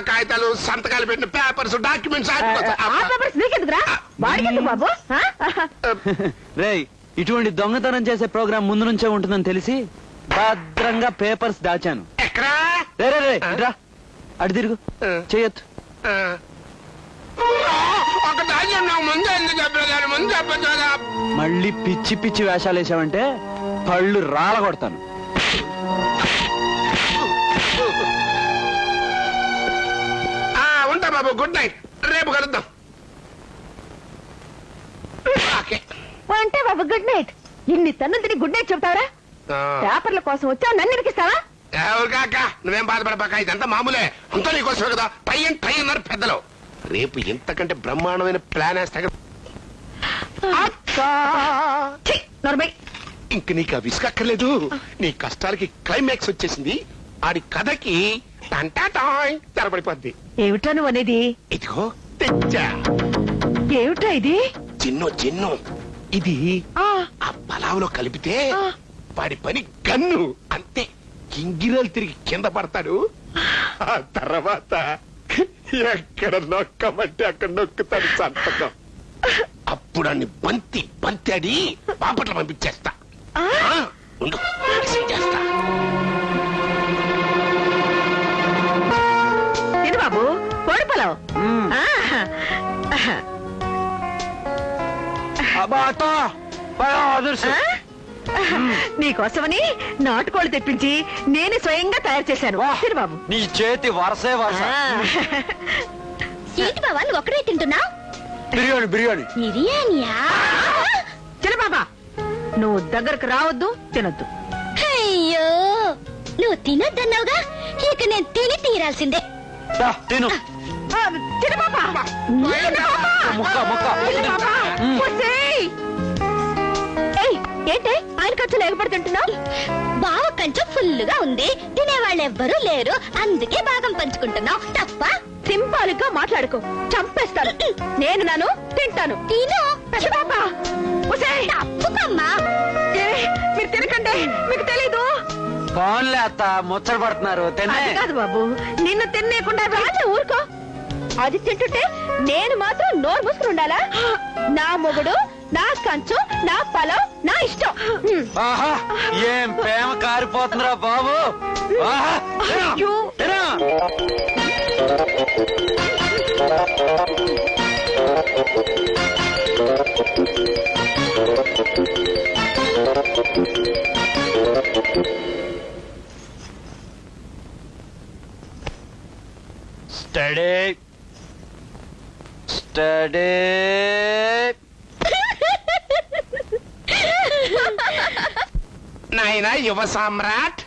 కాగితాలు సంతకాలు పెట్టిన పేపర్స్ డాక్యుమెంట్స్? రేయ్ ఇటువంటి దొంగతనం చేసే ప్రోగ్రాం ముందు నుంచే ఉంటుందని తెలిసి భద్రంగా పేపర్స్ దాచాను. రే రే రే ఇట్రా. అటు తిరుగు. కదా. మళ్ళీ పిచ్చి పిచ్చి వేషాలు వేసావంటే పళ్ళు రాల బాబు గుడ్ నైట్ రేపు కలుద్దాం. అంటే బాబు గుడ్ నైట్ ఇన్ని గుడ్ నైట్ చెప్తావరా. పేపర్ల కోసం వచ్చావు నన్ను ఇరికిస్తావా ఎవరు కాక నువ్వేం బాధపడబాక ఇదంతా మామూలే. అంతా నీకోసమే కదా. టై అండ్ టై అన్నారు పెద్దలు. రేపు ఇంతకంటే బ్రహ్మాండమైన ప్లాన్ వేస్తా ఇంక నీకు విసుగక్కర్లేదు. నీ కష్టాలకి క్లైమాక్స్ వచ్చేసింది. ఆడి కథకి టంటాటాయ్ ఏమిటా నువ్వు అనేది? ఇదిగో తెచ్చా. ఏమిటా ఇది? చిన్ను చిన్ను. ఇది ఆ, ఆ పలావులో కలిపితే ఆ. వాడి పని గన్ను. అంతే. గింగిరాలు తిరిగి కింద పడతాడు. ఆ తర్వాత ఎక్కడ నొక్కమంటే అక్కడ నొక్కుతాడు సంతకం. అప్పుడు అన్ని బంతి బంతి బాపట్ల పంపించేస్తా. ఆ, ఉండు చేస్తా. అబ్బా, అత్త! ఆ? నీకోసమని నాటుకోళ్ళు తెప్పించి నేను స్వయంగా తయారు చేశాను. వా! తిను బాబు. నీ చేతి వరసే వరస. ఆ. ఏంటి బావా నువ్వు ఒక్కడే తింటున్నావు? బిర్యానీ బిర్యానీ. బిర్యానీయా? చిన్న బాబా. నువ్వు దగ్గరకు రావద్దు తినొద్దు. అయ్యో నువ్వు తినొద్దన్నావుగా? ఇక నేను తిని తీరాల్సిందే. తిను. ముక్క ముక్క! ఏయ్, ఏంటే? ఆయన ఖర్చు లేకపోతే తింటున్నావు? బావ కంచెం ఫుల్లుగా ఉంది. తినేవాళ్ళు ఎవ్వరూ లేరు. అందుకే భాగం పంచుకుంటున్నావు. తప్ప? సింపాల్గా మాట్లాడుకో. చంపేస్తాను. నేను నాను తింటాను. తిను. పెద్ద ఒసేయ్! తప్పుకమ్మా. ఫోన్లే అత్త ముచ్చట పడుతున్నారు తినే అది కాదు బాబు నిన్ను తినేయకుండా రాజు ఊరుకో అది తింటుంటే నేను మాత్రం నోరు మూసుకుని ఉండాలా నా మొగుడు నా కంచు నా పొలం నా ఇష్టం హ్మ్. ఆహా ఏం ప్రేమ కారిపోతుందిరా బాబు ఆహా, తిను, అయ్యో. తిను. స్టడీ స్టడీ నాయనా యువ సామ్రాట్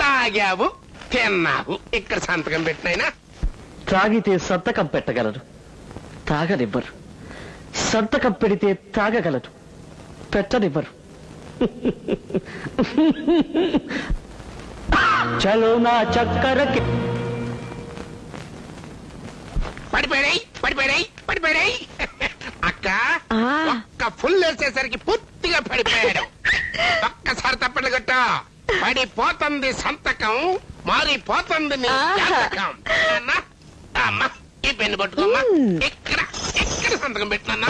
తాగావు తిన్నావు. ఇక్కడ సంతకం పెట్టినైనా? తాగితే సంతకం పెట్టగలరు తాగనివ్వరు. సంతకం పెడితే తాగగలరు పెట్టనివ్వరు. చలో నా చక్కరకి పడిపోయాయి పడిపోయాయి పడిపోయాయి అక్క ఆ. ఒక్క ఫుల్ వేసేసరికి పూర్తిగా పడిపోయాడు. ఒక్కసారి తప్పట్లు కొట్ట. పడిపోతుంది సంతకం మారిపోతుంది నీ ఆహా. జాతకం. అన్నా అమ్మా ఈ పెన్ను పట్టుకోమ్మా. మ్మ్. ఎక్కడ ఎక్కడ సంతకం పెట్టినా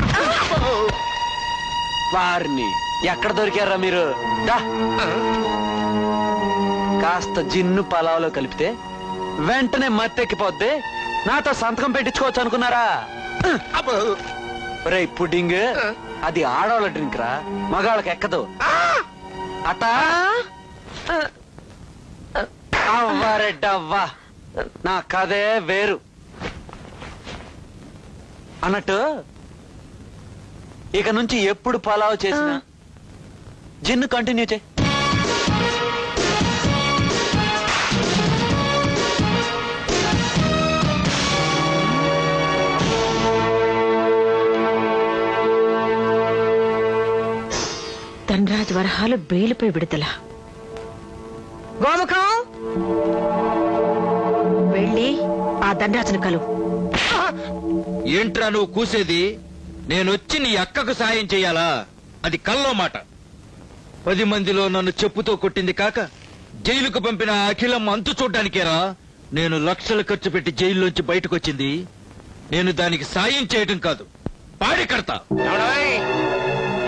వారిని ఎక్కడ దొరికారా మీరు? దా, కాస్త జిన్ను పలావులో కలిపితే వెంటనే మత్తెక్కిపోద్ది. నాతో సంతకం పెట్టించుకోవచ్చు అనుకున్నారా? రే పుడ్డింగ్. అది ఆడవాళ్ళ డ్రింక్ రా. మగాళ్ళకి ఎక్కదు. అట అవ్వారెడ్డవ్వా నా కథే వేరు. అన్నట్టు ఇక నుంచి ఎప్పుడు పలావ్ చేసినా జిన్ను కంటిన్యూ చేయి. ధనరాజ్ వరహాలు బెయిలుపై విడుదల. గోముఖం! వెళ్ళి ఆ ధనరాజును కలు. ఏంట్రా నువ్వు కూసేది? నేనొచ్చి నీ అక్కకు సాయం చెయ్యాలా అది కల్లో మాట. పది మందిలో నన్ను చెప్పుతో కొట్టింది కాక జైలుకు పంపిన అఖిలం అంతు చూడ్డానికేరా? నేను లక్షలు ఖర్చు పెట్టి జైల్లోంచి బయటకు వచ్చింది నేను దానికి సాయం చేయటం కాదు. పాడి కడతా?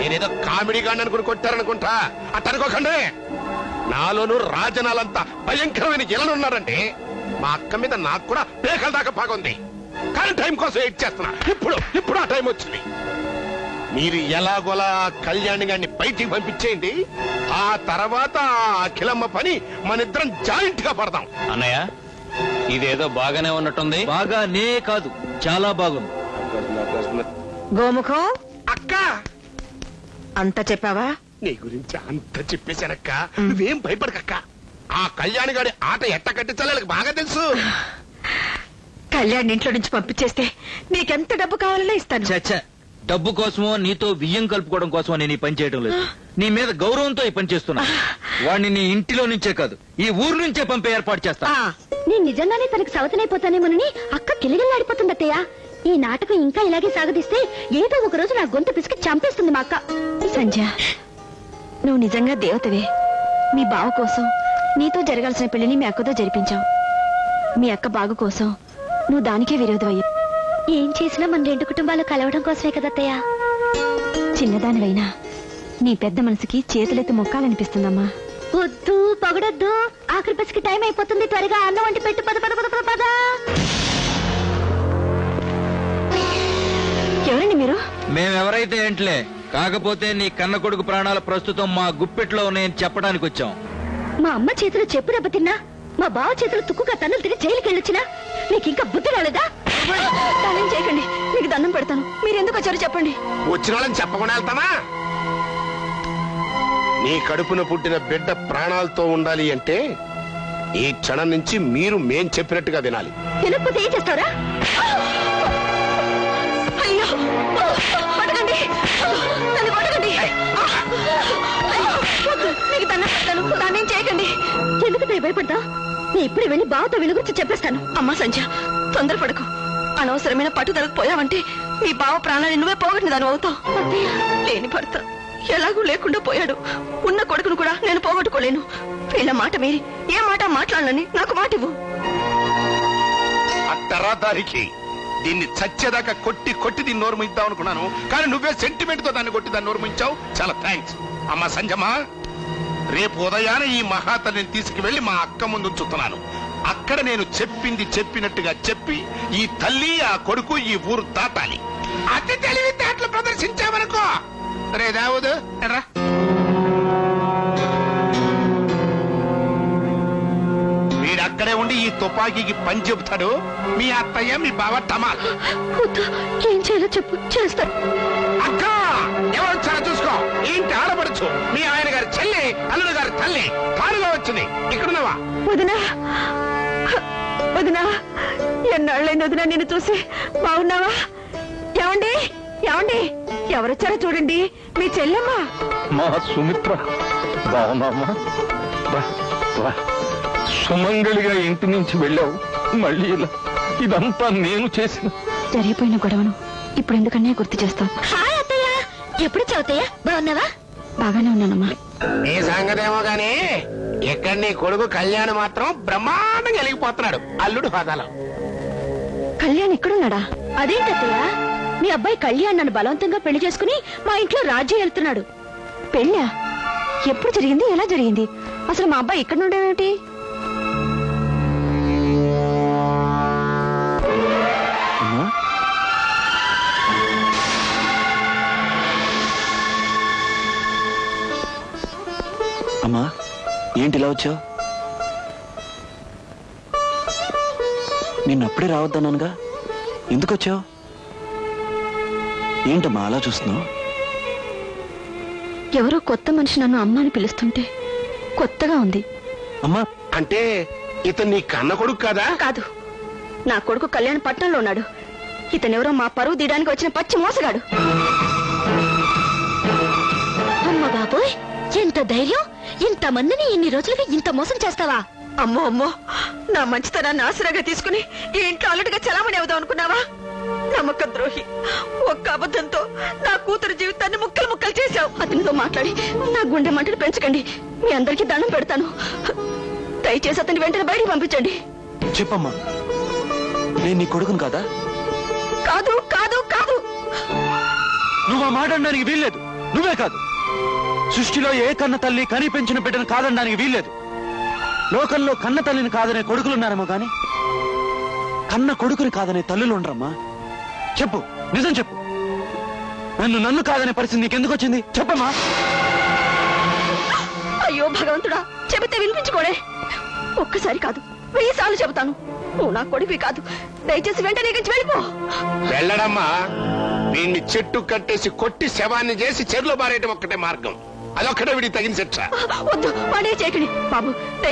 నేనేదో కామెడీ గాని అనుకుని కొట్టారనుకుంటా. అట్ట అనుకోకండి నాలోను రాజనాలంతా భయంకరమైన ఉన్నారంటే మా అక్క మీద నాకు కూడా పేకల దాకా బాగుంది కానీ టైం కోసం వెయిట్ చేస్తున్నా. ఇప్పుడు ఇప్పుడు ఆ టైం వచ్చింది. మీరు ఎలాగోలా కళ్యాణి గారిని బయటికి పంపించేయండి. ఆ తర్వాత ఆ అఖిలమ్మ పని మనిద్దరం జాయింట్గా పడదాం. అన్నయ్య ఇదేదో బాగానే ఉన్నట్టుంది. బాగా నే కాదు చాలా బాగుంది. గోముఖం? అక్క! అంత చెప్పావా? నీ గురించి అంత చెప్పేశానక్క. నువ్వేం భయపడకక్క. ఆ కళ్యాణి గారి ఆట ఎట్ట కట్టించాలో వాళ్ళకి బాగా తెలుసు. కళ్యాణ్ ఇంట్లో నుంచి పంపించేస్తే నీకెంత డబ్బు కావాలన్నా ఇస్తాను. చచ్చ డబ్బు కోసమో నీతో బియ్యం కలుపుకోవడం కోసమో నేను ఈ పని చేయడం లేదు. నీ మీద గౌరవంతో ఈ పని చేస్తున్నా. వాడిని నీ ఇంటిలో నుంచే కాదు ఈ ఊరు నుంచే పంపే ఏర్పాటు చేస్తా. ఆ, నేను నిజంగానే తనకు సవతనైపోతానేమోనని అక్క కిలగిల్లాడిపోతుందత్తయ్య ఈ నాటకం ఇంకా ఇలాగే సాగదీస్తే ఏదో ఒక రోజు నా గొంతు పిసికి చంపేస్తుంది మా అక్క. సంధ్య నువ్వు నిజంగా దేవతవే. మీ బావ కోసం నీతో జరగాల్సిన పెళ్ళిని మీ అక్కతో జరిపించావు. మీ అక్క బాగు కోసం నువ్వు దానికే విరోధమయ్యావు ఏం చేసినా మన రెండు కుటుంబాలు కలవడం కోసమే కదత్తయ్య చిన్నదానివైనా నీ పెద్ద మనసుకి చేతులెత్తి మొక్కాలనిపిస్తుందమ్మా. వద్దు పొగడొద్దు. ఆఖరి పసికి టైం అయిపోతుంది త్వరగా అన్నం వంటి పెట్టు. పద పద పద పద పద. ఎవరండి మీరు? మేమెవరైతే ఏంట్లే కాకపోతే నీ కన్న కొడుకు ప్రాణాలు ప్రస్తుతం మా గుప్పెట్లో ఉన్నాయని చెప్పడానికి వచ్చాం. మా అమ్మ చేతులు చెప్పు దెబ్బ తిన్నా మా బావ చేతులు తుక్కుగా తన్నులు తిని జైలుకి వెళ్ళొచ్చినా నీకు ఇంకా బుద్ధి రాలేదా? దానం చేయకండి మీకు దండం పెడతాను. మీరు ఎందుకు వచ్చారో చెప్పండి. వచ్చిన వాళ్ళని చెప్పకుండా వెళ్తామా? నీ కడుపున పుట్టిన బిడ్డ ప్రాణాలతో ఉండాలి అంటే ఈ క్షణం నుంచి మీరు మేం చెప్పినట్టుగా వినాలి. తినకపోతే ఏం చేస్తారా? నన్ను దండం పెడతాను. చేయకండి. ఎందుకు దయ భయపడతా? నేను ఇప్పుడు వెళ్ళి బావతో వీళ్ళ గురించి చెప్పేస్తాను. అమ్మా సంధ్య తొందరపడకు అనవసరమైన పట్టుదలకు పోయావంటే నీ బావ ప్రాణాన్ని నువ్వే పోగొట్టిన దాని అవుతావు. లేని భర్త ఎలాగూ లేకుండా పోయాడు. ఉన్న కొడుకును కూడా నేను పోగొట్టుకోలేను. వీళ్ళ మాట మీరి. ఏ మాట మాట్లాడాలని నాకు మాట ఇవ్వు దీన్ని చచ్చేదాకా కొట్టి కొట్టి దీన్ని నోరు అనుకున్నాను. కానీ నువ్వే సెంటిమెంట్తో దాన్ని కొట్టి దాన్ని నోరుమించావు చాలా థ్యాంక్స్ అమ్మా సంజమా రేపు ఉదయాన ఈ మహాతల్లిని తీసుకువెళ్ళి మా అక్క ముందు ఉంచుతున్నాను. అక్కడ నేను చెప్పింది చెప్పినట్టుగా చెప్పి ఈ తల్లి ఆ కొడుకు ఈ ఊరు దాటాలి. అతి తెలివితేటలు ప్రదర్శించామనుకో రే దావుదు రా వీడక్కడే ఉండి ఈ తుపాకీకి పని చెబుతాడు. మీ అత్తయ్య మీ బావ వద్దు. ఏం చేయాలో చెప్పు. చేస్తాను. అక్క! ఎవరు వచ్చారో చూసుకో. ఏంటి ఆడపడచ్చు మీ ఆయన గారి చెల్లి అల్లుడు గారి తల్లి. కారులో వచ్చింది. ఇక్కడున్నావా? వదినా. వదినా. ఎన్నాళ్ళైంది వదినా నిన్ను చూసి? బాగున్నావా? ఏమండి? ఏమండి? ఎవరొచ్చారో చూడండి. మీ చెల్లెమ్మా. మా సుమిత్ర. బాగున్నామా. సుమంగళిగా ఇంటి నుంచి వెళ్ళావు. మళ్ళీ ఇలా ఇదంతా నేను చేసిన జరిగిపోయిన గొడవను ఇప్పుడు ఎందుకన్నా గుర్తు చేస్తావు? హాయ్ అత్తయ్య. ఎప్పుడు చదువుతాయా బాగున్నావా? బాగానే ఉన్నానమ్మా. నీ సంగతేమో గాని ఇక్కడ నీ కొడుకు కళ్యాణ్ మాత్రం బ్రహ్మాండంగా వెలిగిపోతున్నాడు అల్లుడు హోదాలో కళ్యాణ్ ఇక్కడున్నాడా అదేంటత్తయ్య మీ అబ్బాయి కళ్యాణ్ నన్ను బలవంతంగా పెళ్ళి చేసుకుని మా ఇంట్లో రాజ్యం వెళ్తున్నాడు పెళ్ళా? ఎప్పుడు జరిగింది? ఎలా జరిగింది? అసలు మా అబ్బాయి ఇక్కడ ఉండేవేమిటి ఏంటి ఇలా వచ్చావు? నిన్ను అప్పుడే రావద్దన్నానుగా. ఎందుకు వచ్చావు? ఏంటమ్మా అలా చూస్తున్నావు? ఎవరో కొత్త మనిషి నన్ను అమ్మ అని పిలుస్తుంటే కొత్తగా ఉంది. అమ్మా అంటే ఇతను నీ కన్న కొడుకు కదా? కాదు. నా కొడుకు కళ్యాణ్ పట్నంలో ఉన్నాడు. ఇతనెవరో మా పరువు తీయడానికి వచ్చిన పచ్చి మోసగాడు. అమ్మ బాబోయ్ ఎంత ధైర్యం! ఇంత మందిని ఇన్ని రోజులుగా ఇంత మోసం చేస్తావా? అమ్మో అమ్మో. నా మంచితనాన్ని ఆసరాగా తీసుకుని ఈ ఇంట్లో అల్లుడిగా చలామణి అవుదాం అనుకున్నావా? నమ్మక ద్రోహి. ఒక్క అబద్ధంతో నా కూతురు జీవితాన్ని ముక్కలు ముక్కలు చేశావు. అతనితో మాట్లాడి నా గుండె మంటలు పెంచకండి. మీ అందరికీ దండం పెడతాను. దయచేసి అతని వెంటనే బయటికి పంపించండి. చెప్పమ్మా. నేను నీ కొడుకును కాదా? కాదు కాదు కాదు. నువ్వు ఆ మాట అనడానికి వీల్లేదు. నువ్వే కాదు. సృష్టిలో ఏ కన్న తల్లి కని పెంచిన బిడ్డను కాదనడానికి వీల్లేదు. లోకంలో కన్న తల్లిని కాదనే కొడుకులున్నారేమో గాని కన్న కొడుకుని కాదనే తల్లులు ఉండరమ్మా. చెప్పు నిజం చెప్పు. నన్ను నన్ను కాదనే పరిస్థితి నీకెందుకు వచ్చింది? చెప్పమ్మా. అయ్యో భగవంతుడా చెబితే వినిపించుకోడే. ఒక్కసారి కాదు వెయ్యి సార్లు చెబుతాను. నువ్వు నా కొడుకువి కాదు. దయచేసి వెంటనే ఇక్కడి నుంచి వెళ్ళిపో. వెళ్ళడమ్మా. వీణ్ణి చెట్టు కట్టేసి కొట్టి శవాన్ని చేసి చెరులో పారేయటం ఒక్కటే మార్గం. అదొక్కటే వీడికి తగిన శిక్ష. వద్దు వాడే చేయకండి బాబు దయచేసి